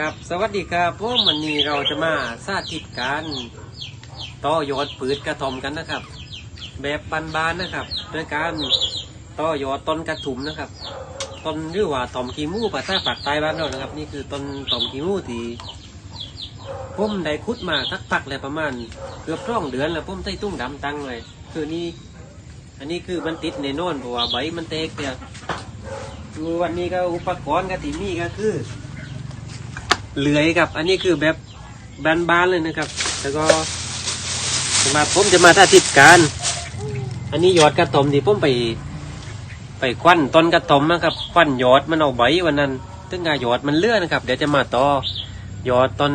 ครับสวัสดีครับพวกวันนี้เราจะมาสาธิตการต่อยอดปืดกระถมกันนะครับ แบบบานๆนะครับด้วยการต่อยอดต้นกระถุมนะครับต้นหรือว่าตอมกีมูภาษาปากใต้บ้านเรานะครับ นี่คือต้นตอมกีมูที่ผมได้คุดมาสักพักเลยประมาณ เกือบร่องเดือนแล้วผมใส่ตุ้งดำตังเลย คือนี่อันนี้คือมันติดในโน่นเพราะว่าใบมันเตกเนี่ยคือวันนี้ก็อุปกรณ์ก็ที่มีก็คือ เลื้อยครับ อันนี้คือแบบบานๆเลยนะครับ แล้วก็มาผมจะมาท่าทิศการ อันนี้ยอดกระตมที่ผมไป ไปควันต้นกระตมนะครับควันยอดมันเอาใบวันนั้นถึงกายอดมันเลื่อนนะครับ เดี๋ยวจะมาต่อยอดต้น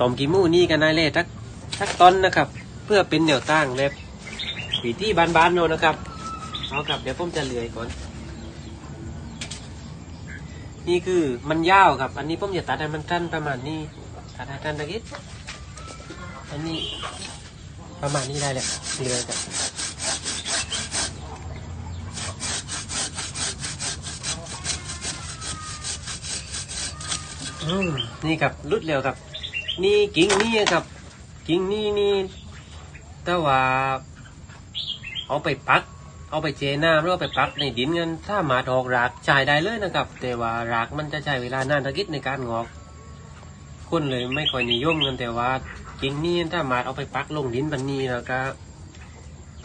ตอมกีมูนี่กันได้เลยทักทักต้นนะครับ เพื่อเป็นแนวตั้งแบบวิธีบานๆโนนะครับเอาครับเดี๋ยวผมจะเลื้อยก่อน นี่คือมันยาวครับ อันนี้ผมจะตัดให้มันสั้นประมาณนี้ตัดให้สั้นตะกี้อันนี้ประมาณนี้ได้เลยเหลือกันอืมนี่ครับรุดเร็วครับ นี่กิ่งนี่ครับ กิ่งนี่นี่แต่ว่าเอาไปปัก เอาไปเจน้ำแล้วเอาไปปักในดินกันถ้าหมาดอกรากจ่ายได้เลยนะครับ แต่ว่ารากมันจะใช้เวลานานตะกิดในการงอกคนเลยไม่ค่อยนิยมกันแต่ว่ากิ่งนี้ถ้าหมาเอาไปปักลงดินบันนี้แล้วก็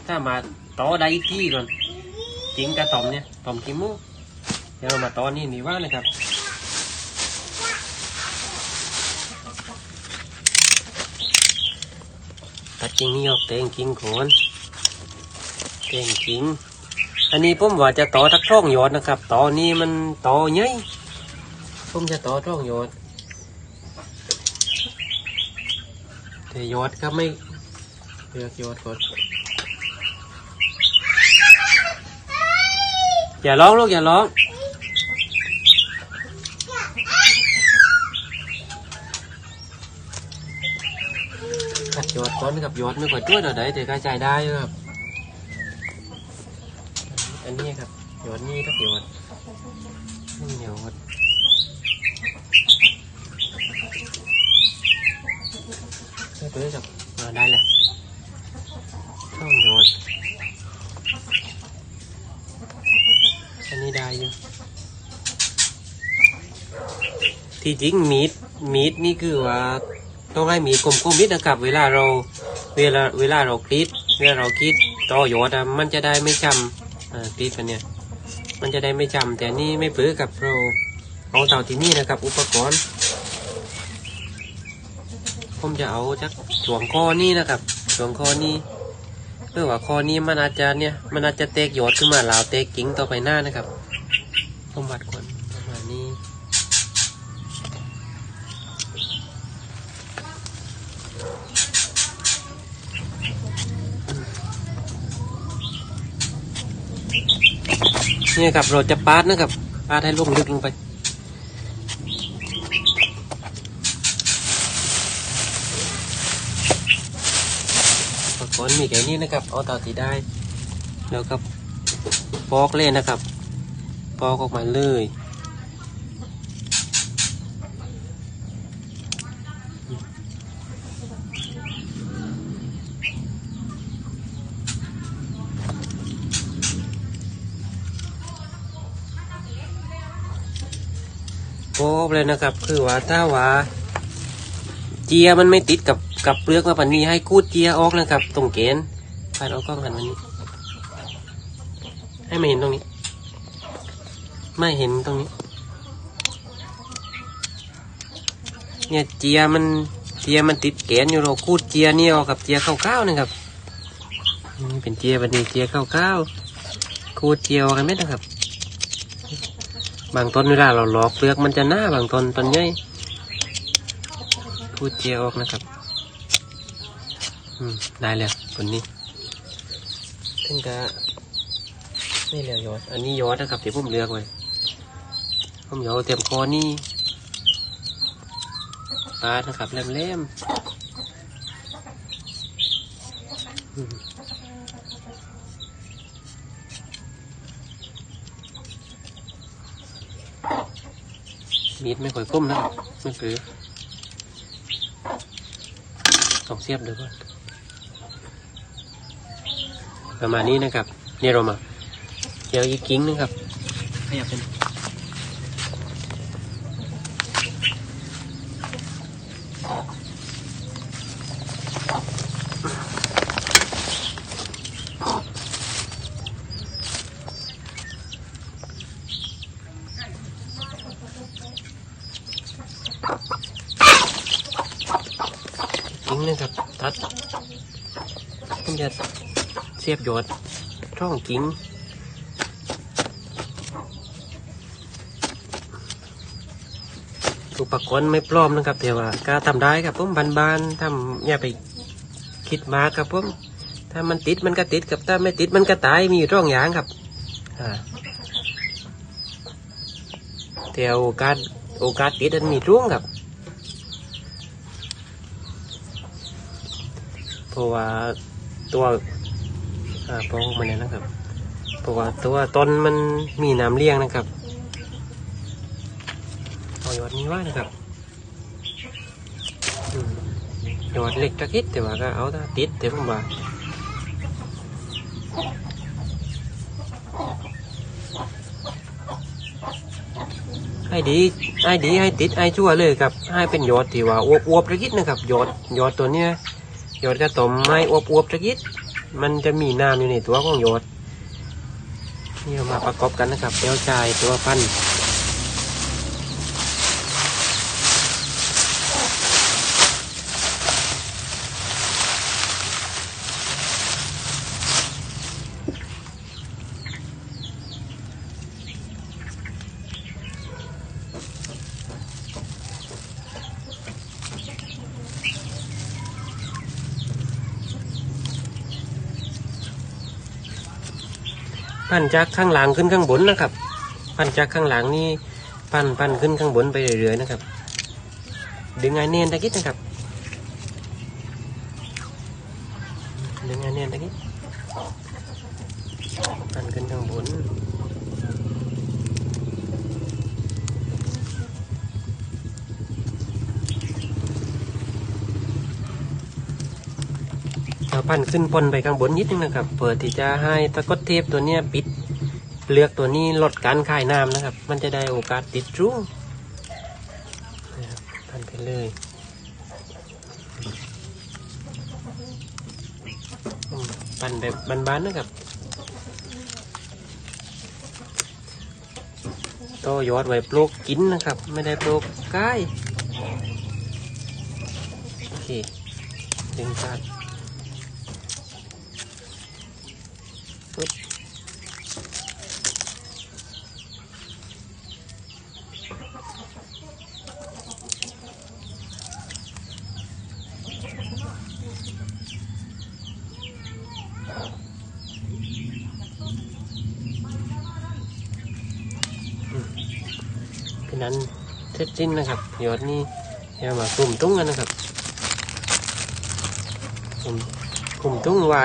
ถ้ามาต่อได้ที่ก่อนกิ่งกระต่อมเนี่ยต่อมกิมูเดี๋ยวเรามาต่อนี่นี่ว่านะครับตัดกิ่งนี้ออกแต่งกิ่งโคน ก่งจริง อันนี้ผมว่าจะต่อทักช่องยอดนะครับ ต่อนี้มันต่อใหญ่ผมจะต่อช่องยอดแต่ยอดก็ไม่เลือกยอดก่อนอย่าร้องลูกอย่าร้องตัดยอดก่อนกับยอดไม่ค่อยช่วยหน่อยได้แต่กระจายได้ครับ อันนี้ครับหยอดนี่ครับหยอดนี่หยอดได้ไปเลยครับได้แหล้วช่องหยอดอันนี้ได้อยู่ที่จริงมีดมีดนี่คือว่าต้องให้มีดกลมๆนิดนะครับ เวลาเราเวลาเวลาเราคิดเวลาเราคิดต่อยอดอะมันจะได้ไม่จำ อ่าตีกันเนี่ย มันจะได้ไม่จำแต่นี่ไม่เปื้อกับเราเอาเต่าที่นี่นะครับ อุปกรณ์ ผมจะเอาจากสวงคอนี่นะครับสวงคอนี่เพื่อว่าคอนี้มันอาจจะเนี่ย มันอาจจะเตกหยอดขึ้นมาลาวเตกกิ้งต่อไปหน้านะครับผมวัดก่อนประมาณนี้ เนี่ยครับเราจะปาดนะครับปาดให้ลงลึกลงไป อุปกรณ์มีแค่นี้นะครับ เอาต่าที่ได้ แล้วก็ปอกเลยนะครับ ปอกออกมาเลย อกเลยนะครับ คือว่าถ้าว่า เจียมันไม่ติดกับกับเปลือกมาปันนี้ให้คูดเจียออกนะครับ ตรงเกณฑ์พาดเอากล้องหันมานี้ ให้ไม่เห็นตรงนี้ ไม่เห็นตรงนี้ เนี่ยเจียมันเจียมันติดแกนอยู่เราคูดเจียนี่ออกกับเจียข้าวๆนะครับนี่เป็นเจียบันนี้เจียข้าวๆคูดเจียออกกันไหมนะครับ บางต้นเวลาเราหลอกเปลือกมันจะหน้าบางต้นต้นใหญ่คูดเจียออกนะครับ อืม ได้แล้วคนนี้ถึงจะนี่เหลือยอด อันนี้ยอดนะครับที่ผมเลือกไว้ผมยากเอาเต็มคอนี่ปลานะครับแหลมๆ มีดไม่ค่อยก้มนะไม่ปือต้องเสียบเดี๋ยวก่อนประมาณนี้นะครับ เนี่ยเรามาเดี๋ยวอีกกิ้งนะครับขยับเป็นกิ้งนะครับตัด ผมจะเสียบยอดช่องกิ้งอุปกรณ์ไม่ปลอมนะครับแต่ว่าก็ทำได้ครับผมบานๆทำอย่าไปคิดมากครับผมถ้ามันติดมันก็ติดกับถ้าไม่ติดมันก็ตายมีอยู่ร่องอย่างครับแต่โอกาสโอกาสติดมันมีร่วงครับเพราะว่า ตัวอ่าเพราะมันเนี่ยนะครับเพราะว่าตัวต้นมันมีน้ำเลี้ยงนะครับเอายอดนี้ไว้นะครับยอดเล็กตะกิดแต่ว่าก็เอาถ้าติดแต่ผมว่าให้ดีให้ดีให้ติดให้ชั่วเลยครับให้เป็นยอดที่ว่าอวบอวบๆตะกิดนะครับยอดยอดตัวเนี้ย ยอดกระต่อมไม้อวบอวบๆตะกิดมันจะมีน้ำอยู่ในตัวของยอดนี่เรามาประกอบกันนะครับเดี๋ยวจ่ายตัวพันธุ์ ปั้นจากข้างหลังขึ้นข้างบนนะครับ ปั้นจากข้างหลังนี่ปั้นปั้นขึ้นข้างบนไปเรื่อยๆนะครับดึงไงเนียนตะกี้นะครับ ดึงไอเนียนตะกี้ปั่นขึ้นข้างบน เอาปั่นขึ้นปนไปข้างบนนิดนึงนะครับเปิดที่จะให้ตะกดเทปตัวเนี้ยปิดเปลือกตัวนี้ลดการคายน้ำนะครับ มันจะได้โอกาสติดรุ่งนะครับปั่นไปเลยอืมปั่นแบบบานๆนะครับโตยอดไว้ปลูกกินนะครับ ไม่ได้ปลูกกายโอเคดึงการ นั้นเสร็จสิ้นนะครับยอดนี้เดี๋ยวมาคุมตุ้งกันนะครับคุมคุมตุ้งไว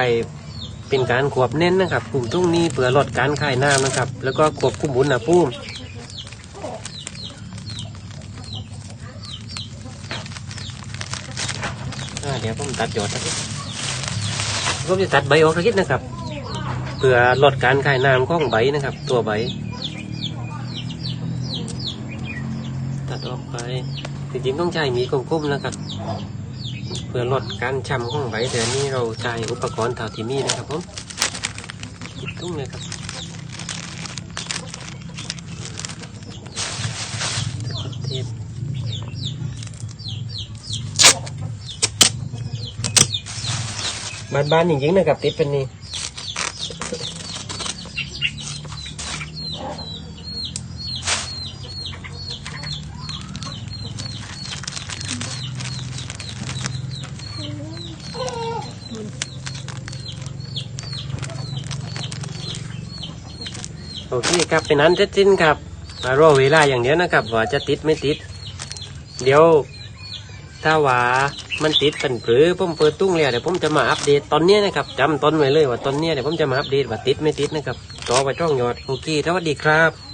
เป็นการขวบเน้นนะครับคุมตุ้งนี้เพื่อลดการคายน้ำนะครับ แล้วก็ควบคุมอุณหภูมิอ่าเดี๋ยวผมตัดยอดสักนิดผมจะตัดใบออกสักนิดนะครับ เพื่อลดการคายน้ำของใบนะครับ ตัวใบ ตัดออก ไปจริงๆต้องใช้มีคมๆนะครับ เพื่อลดการช้ำของใบแต่นนี้เราใช้อุปกรณ์เท่าที่มีนะครับผมติดตุ้งเลยครับเทปบานๆจริงๆนะครับติดเป็นนี่ โอเคครับเป็นนั้นเสร็จสิ้นครับมารอเวลาอย่างเดียวนะครับ ว่าจะติดไม่ติด เดี๋ยว ถ้าว่ามันติดเป็นหรือผมเปิดตุ้งแล้วเดี๋ยวผมจะมาอัปเดตตอนนี้นะครับจำต้นไว้เลยว่าตอนนี้เดี๋ยวผมจะมาอัปเดตว่าติดไม่ติดนะครับต่อไปช่องยอดโอเคสวัสดีครับ